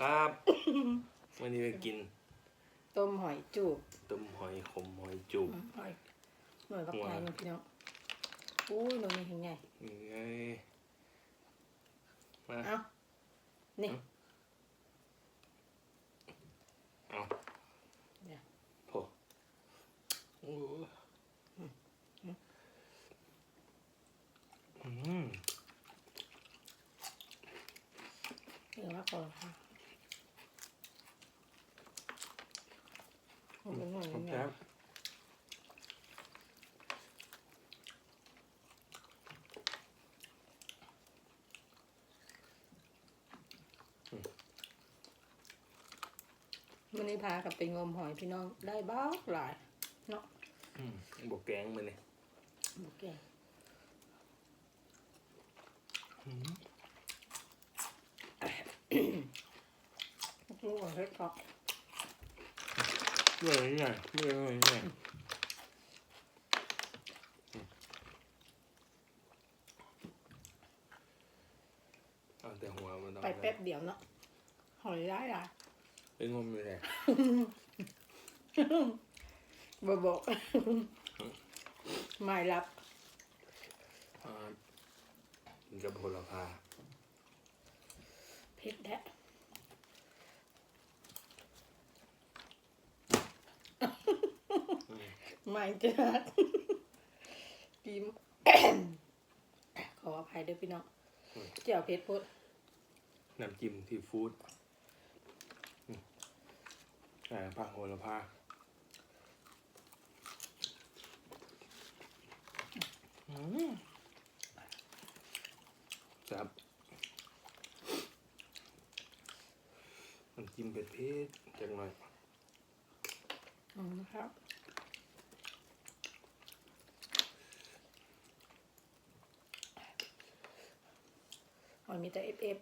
ครับวันนี้ไปกินต้มหอยจูบต้มหอยขมหอยจุบอืมหอยหน่วยบักว้าใหญ่นี่พี่น้องอุ้ยหนูนี่เห็นไงนี่ไงมาเอานี่ เอา เดี๋ยว โผโอ้อืม เดี๋ยวว่าก่อนค่ะ เอาเป็นหน่วยขอบยังไงครับวันนี้พากับไปงมหอยพี่น้องได้บ้าหลายเนาะอืมบวกแกงมาเนี่ยโอเคอืมลูกของเฮ็ดเพาะ เมื่อยไงเมื่อยไงเอาแต่หัวมันต้องไปแป๊บเดียวเนาะหอยร้ายหลายไปงมอยู่ไหนบบอกไม่รับอ่ากินกับโหระพาเผ็ดแท้ ไม่เจอกิมขออภัยด้วยพี่น้องเจียวเผ็ดพุดน้ำจิ้มซีฟู้ดอืมอ่าผักโหระพาอืมครับน้ำจิ้มเผ็ดเผ็ดๆจังหน่อยอืมครับ หอยมีแต่เอฟเอฟ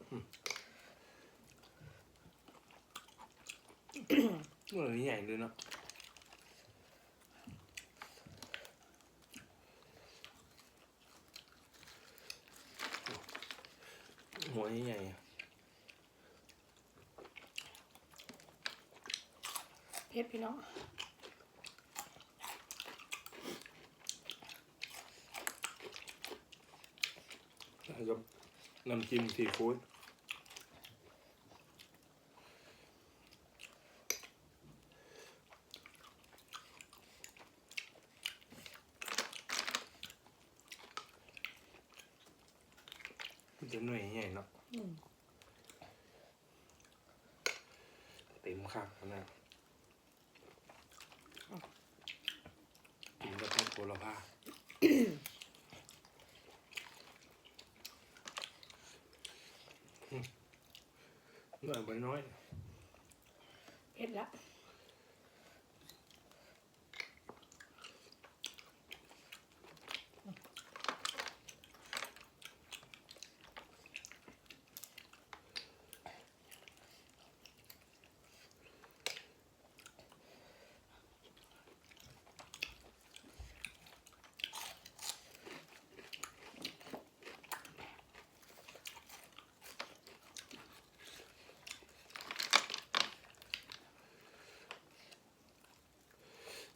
เมื่อนใหญ่ด้วยเนาะหัวใหญ่ๆอะเผ็ดพี่น้องแล้วก็ น้ำจิ้มซีฟู้ดมันจะหน่วยใหญ่เนาะอืมเต็มคักนะกินกับข้าวโพลาผ้าอืม หน่อยไปน้อย เผ็ดละ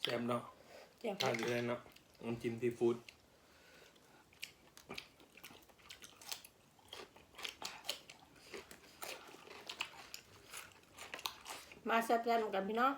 แซ่บเนาะเจียวทาเผ็นดได้เนาะน้ำจิ้มซีฟู้ดมาแซ่บๆกันพี่น้อง